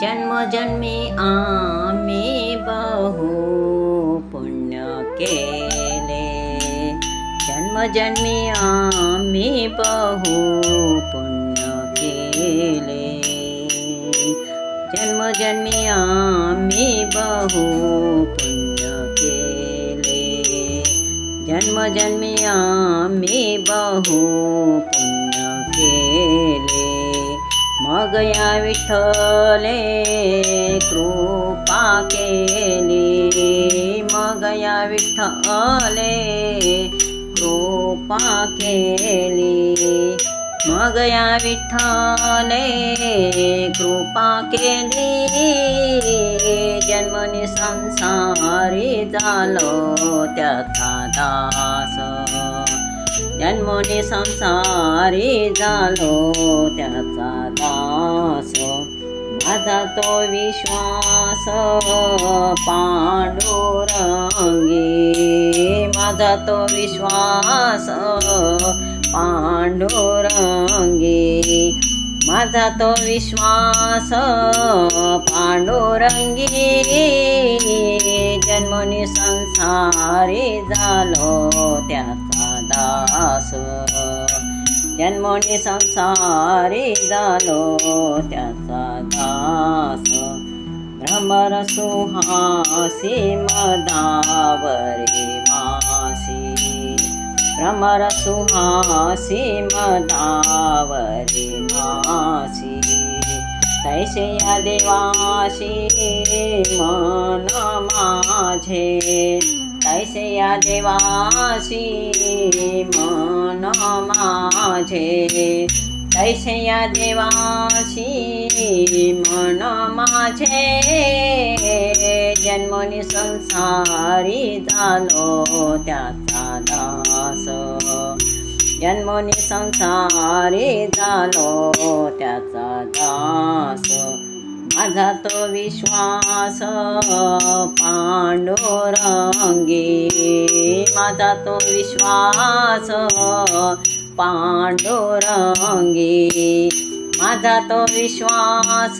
जन्म जन्मे आम्ही बहु पुण्य केले. जन्म जन्मे आम्ही बहु पुण्य केले. जन्म जन्मे आम्ही बहु पुण्य केले. जन्मजन्मी आम्ही बहु पुण्य केले. मग या विठ्ठले कृपा केली. मग या विठ्ठले कृपा केली. मग या विठ्ठले कृपा केली. जन्मनी संसारी झालो त्याचा दास जन्मोनी संसारी झालो त्याचा दास. माझा तो विश्वास पांडुरंगी. माझा तो विश्वास पांडुरंगी. माझा तो विश्वास पांडुरंगी. जन्मनी संसारी झालो त्याचा दास. जन्मोनी संसारी झालो त्याचा दास. भ्रमर सुहासी मदावरी मासी. भ्रमर सुहासी मदावरी मासी. तैसे या देवाशी मन माझे. तैसे या देवाशी मन माझे तैसे या देवाशी मन माझे जन्मनी संसारी झालो त्याचा दास जन्मनी संसारी झालो त्याचा दास माझा तो विश्वास पांडुरंगी. माझा तो विश्वास पांडुरंगी. माझा तो विश्वास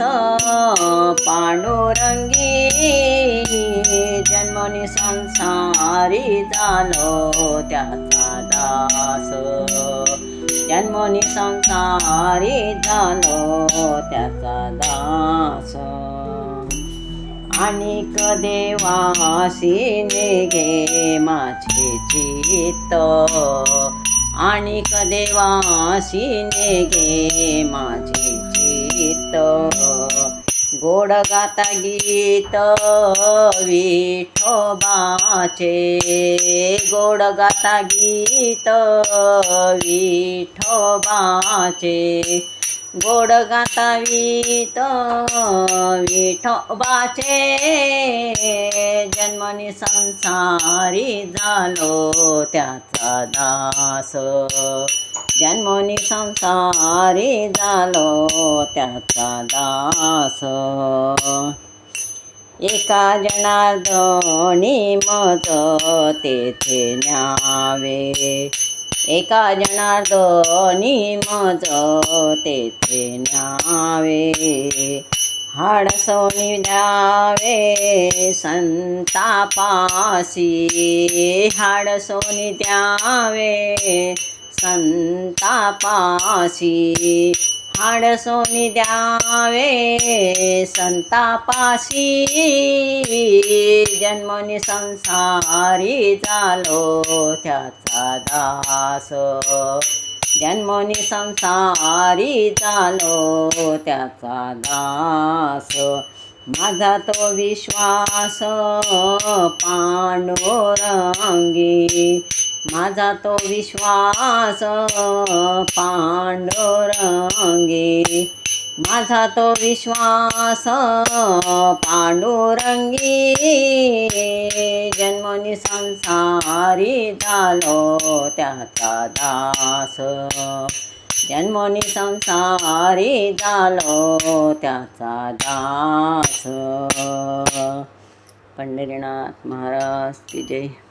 पांडुरंगी. जन्मनी संसारी झालो त्याचा दास. जन्मनी संसारी झालो त्याचा दास. आणि देवासी निघे माझे चित्त. आणि देवासी निघे माझे चित्त. गोड गाता गीत विठोबाचे. गोड गाता गीत विठोबाचे. गोड गाता गीत विठोबाचे जन्मनी संसारी झालो त्याचा दास जन्मनी संसारी झालो त्याचा दास एका जनार्दनी मज तेथे न्यावे एका जनार्दनी मज तेथे न्यावे हाड सोनी द्यावे संतापासी हाड सोनी द्यावे संतापासी आडसोनी द्यावे संतापाशी. जन्मनी संसारी झालो त्याचा दास. जन्मनी संसारी झालो त्याचा दास. माझा तो विश्वास पांडुरंगी. माझा तो विश्वास पांडुरंगी. माझा तो विश्वास पांडुरंगी. जन्मनी संसारी झालो त्याचा दास. जन्मनी संसारी झालो त्याचा दास. पंढरीनाथ महाराज की जय.